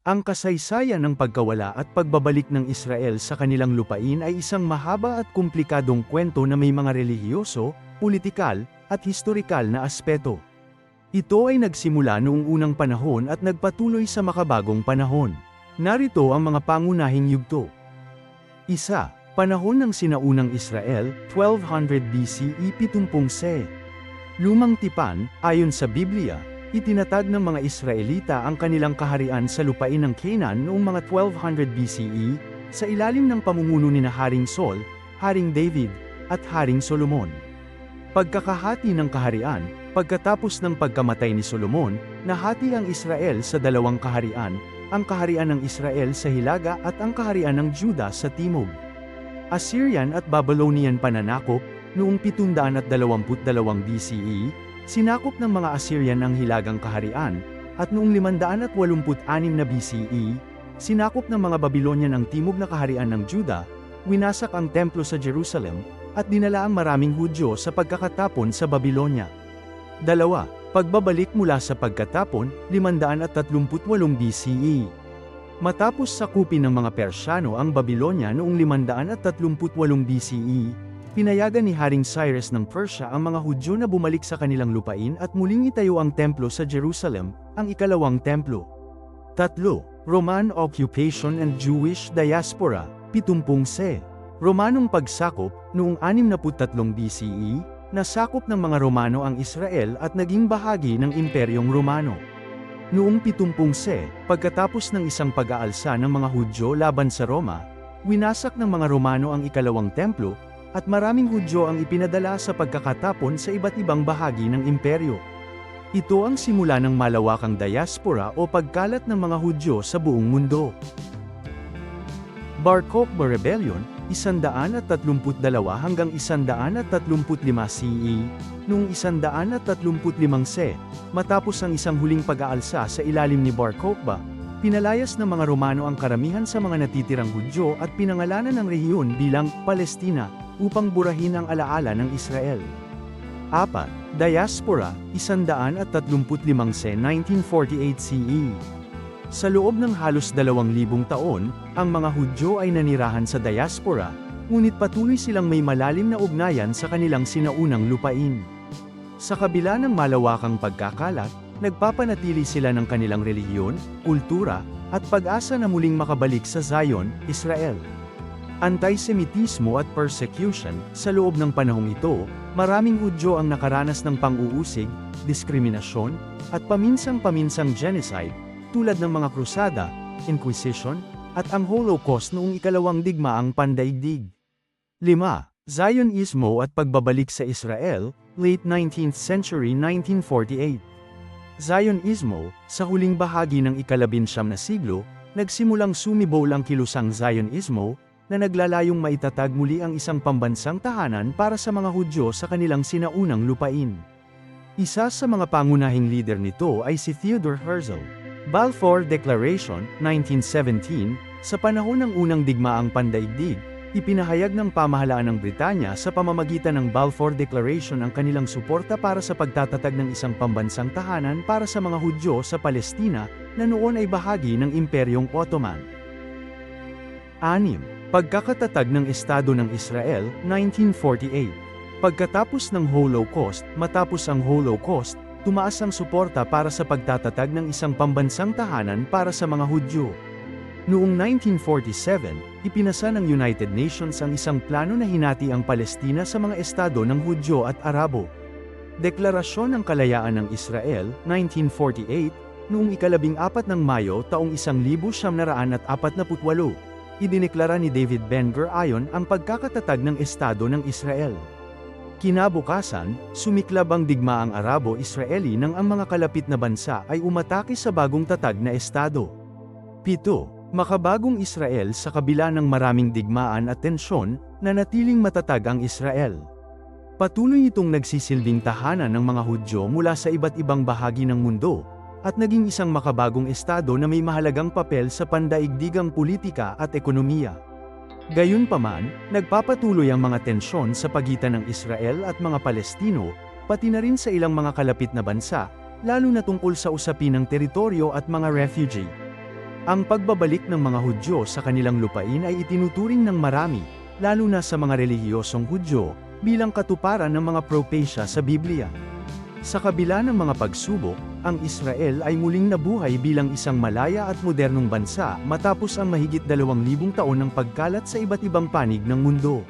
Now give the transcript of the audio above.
Ang kasaysayan ng pagkawala at pagbabalik ng Israel sa kanilang lupain ay isang mahaba at komplikadong kwento na may mga relihiyoso, politikal, at historikal na aspeto. Ito ay nagsimula noong unang panahon at nagpatuloy sa makabagong panahon. Narito ang mga pangunahing yugto. Isa, panahon ng sinaunang Israel, 1200 BCE 70 se. Lumang tipan, ayon sa Biblia, itinatag ng mga Israelita ang kanilang kaharian sa lupain ng Canaan noong mga 1200 BCE, sa ilalim ng pamumuno ni na Haring Sol, Haring David, at Haring Solomon. Pagkakahati ng kaharian, pagkatapos ng pagkamatay ni Solomon, nahati ang Israel sa dalawang kaharian, ang kaharian ng Israel sa hilaga at ang kaharian ng Juda sa timog. Assyrian at Babylonian pananakop, noong 722 BCE, sinakop ng mga Assyrian ang hilagang kaharian, at noong 586 na BCE, sinakop ng mga Babylonian ang timog na kaharian ng Juda, winasak ang templo sa Jerusalem, at dinala ang maraming Hudyo sa pagkakatapon sa Babylonia. Dalawa, pagbabalik mula sa pagkatapon, 538 BCE. Matapos sakupin ng mga Persyano ang Babylonia noong 538 BCE, pinayagan ni Haring Cyrus ng Persia ang mga Hudyo na bumalik sa kanilang lupain at muling itayo ang templo sa Jerusalem, ang ikalawang templo. Tatlo, Roman occupation and Jewish diaspora, 70 se. Romanong pagsakop, noong 63 BCE, nasakop ng mga Romano ang Israel at naging bahagi ng Imperyong Romano. Noong 70 se, pagkatapos ng isang pag-aalsa ng mga Hudyo laban sa Roma, winasak ng mga Romano ang ikalawang templo, at maraming Hudyo ang ipinadala sa pagkakatapon sa iba't ibang bahagi ng imperyo. Ito ang simula ng malawakang diaspora o pagkalat ng mga Hudyo sa buong mundo. Bar Kokhba Rebellion, 132 hanggang 135 CE, noong 135 se, matapos ang isang huling pag-aalsa sa ilalim ni Bar Kokhba, pinalayas ng mga Romano ang karamihan sa mga natitirang Hudyo at pinangalanan ng rehiyon bilang Palestina, upang burahin ang alaala ng Israel. 4. Diaspora, 135 se 1948 CE. Sa loob ng halos dalawang libong taon, ang mga Hudyo ay nanirahan sa diaspora, ngunit patuloy silang may malalim na ugnayan sa kanilang sinaunang lupain. Sa kabila ng malawakang pagkakalat, nagpapanatili sila ng kanilang relihiyon, kultura, at pag-asa na muling makabalik sa Zion, Israel. Antisemitismo at persecution, sa loob ng panahong ito, maraming Hudyo ang nakaranas ng pang-uusig, diskriminasyon, at paminsang-paminsang genocide, tulad ng mga krusada, Inquisition, at ang Holocaust noong ikalawang digmaang pandaigdig. 5. Zionismo at pagbabalik sa Israel, late 19th century 1948. Zionismo, sa huling bahagi ng ikalabinsyam na siglo, nagsimulang sumibol ang kilusang Zionismo, na naglalayong maitatag muli ang isang pambansang tahanan para sa mga Hudyo sa kanilang sinaunang lupain. Isa sa mga pangunahing lider nito ay si Theodore Herzl. Balfour Declaration, 1917, sa panahon ng unang digmaang pandaigdig, ipinahayag ng pamahalaan ng Britanya sa pamamagitan ng Balfour Declaration ang kanilang suporta para sa pagtatatag ng isang pambansang tahanan para sa mga Hudyo sa Palestina, na noon ay bahagi ng Imperyong Ottoman. 6. Pagkakatatag ng Estado ng Israel, 1948. Pagkatapos ng Holocaust, matapos ang Holocaust, tumaas ang suporta para sa pagtatatag ng isang pambansang tahanan para sa mga Hudyo. Noong 1947, ipinasa ng United Nations ang isang plano na hinati ang Palestina sa mga estado ng Hudyo at Arabo. Deklarasyon ng Kalayaan ng Israel, 1948, noong ikalabing apat ng Mayo taong 1948, idineklara ni David Ben-Gurion ang pagkakatatag ng Estado ng Israel. Kinabukasan, sumiklab ang digmaang Arabo-Israeli nang ang mga kalapit na bansa ay umatake sa bagong tatag na Estado. 7. Makabagong Israel sa kabila ng maraming digmaan at tensyon, nanatiling matatag ang Israel. Patuloy itong nagsisilbing tahanan ng mga Hudyo mula sa iba't ibang bahagi ng mundo, at naging isang makabagong estado na may mahalagang papel sa pandaigdigang politika at ekonomiya. Gayunpaman, nagpapatuloy ang mga tensyon sa pagitan ng Israel at mga Palestino, pati na rin sa ilang mga kalapit na bansa, lalo na tungkol sa usapin ng teritoryo at mga refugee. Ang pagbabalik ng mga Hudyo sa kanilang lupain ay itinuturing ng marami, lalo na sa mga relihiyosong Hudyo, bilang katuparan ng mga propesya sa Biblia. Sa kabila ng mga pagsubok, ang Israel ay muling nabuhay bilang isang malaya at modernong bansa matapos ang mahigit dalawang libong taon ng pagkalat sa iba't ibang panig ng mundo.